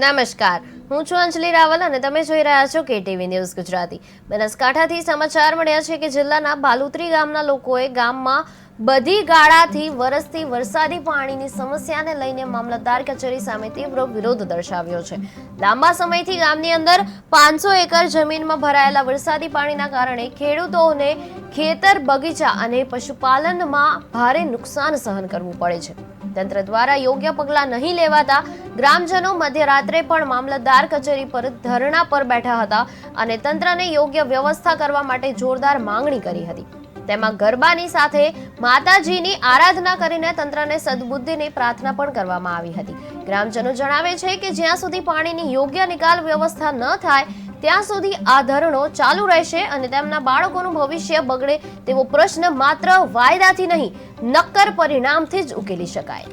નમસ્કાર. હું છું અંજલિ રાવલ અને તમે જોઈ રહ્યા છો કેટીવી ન્યૂઝ ગુજરાતી. બનાસકાંઠાથી સમાચાર મળ્યા છે કે જિલ્લાના બાલુત્રી ગામના લોકોએ ગામમાં બધી ગાળાથી વરસતી વરસાદી પાણીની સમસ્યાને લઈને મામલતદાર કચેરી સામે તીવ્ર વિરોધ દર્શાવ્યો છે. લાંબા સમયથી ગામની અંદર પાંચસો એકર જમીનમાં ભરાયેલા વરસાદી પાણીના કારણે ખેડૂતોને ખેતર, બગીચા અને પશુપાલનમાં ભારે નુકસાન સહન કરવું પડે છે. તંત્ર દ્વારા યોગ્ય પગલાં નહીં લેવાતા ગ્રામજનો મધ્યરાત્રે પણ મામલતદાર કચેરી પર ધરણા પર બેઠા હતા અને તંત્રને યોગ્ય વ્યવસ્થા કરવા માટે જોરદાર માંગણી કરી હતી. તેમાં ગરબાની સાથે માતાજીની આરાધના કરીને તંત્રને સદબુદ્ધિની પ્રાર્થના પણ કરવામાં આવી હતી. ગ્રામજનો જણાવે છે કે જ્યાં સુધી પાણીની યોગ્ય નિકાલ વ્યવસ્થા ન થાય ત્યાં સુધી આ ધરણો ચાલુ રહેશે અને તેમના બાળકોનું ભવિષ્ય બગડે તેવો પ્રશ્ન માત્ર વાયદાથી નહીં નક્કર પરિણામથી જ ઉકેલી શકાય.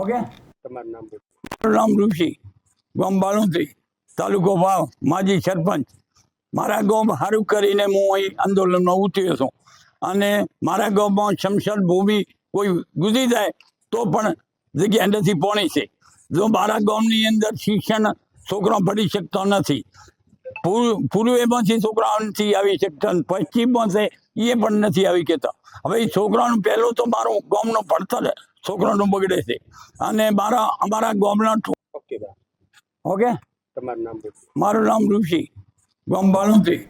ઓકે તમારું નામ નામ ઋષિ ગામ બાલુંત્રી તાલુકો ભાવ માજી સરપંચ. મારા ગામ સારું કરીને હું અહીં આંદોલનમાં ઉતર્યો છું. અને મારા ગામમાં શમશાન ભૂમિ કોઈ ગુજરી જાય તો પણ જગ્યા નથી પોણી છે. જો મારા ગામની અંદર શિક્ષણ છોકરો ભણી શકતો નથી. પૂર્વ પૂર્વેમાંથી છોકરાઓ નથી આવી શકતા પશ્ચિમમાંથી પશ્ચિમમાં એ પણ નથી આવી કહેતા. હવે એ છોકરાનું પહેલું તો મારું ગામનો ભણતર છોકરાનું બગડે છે. અને મારા અમારા ગામના ઓકે ઓકે? તમારું નામ મારું નામ ઋષિ. ગામ બાલુંત્રી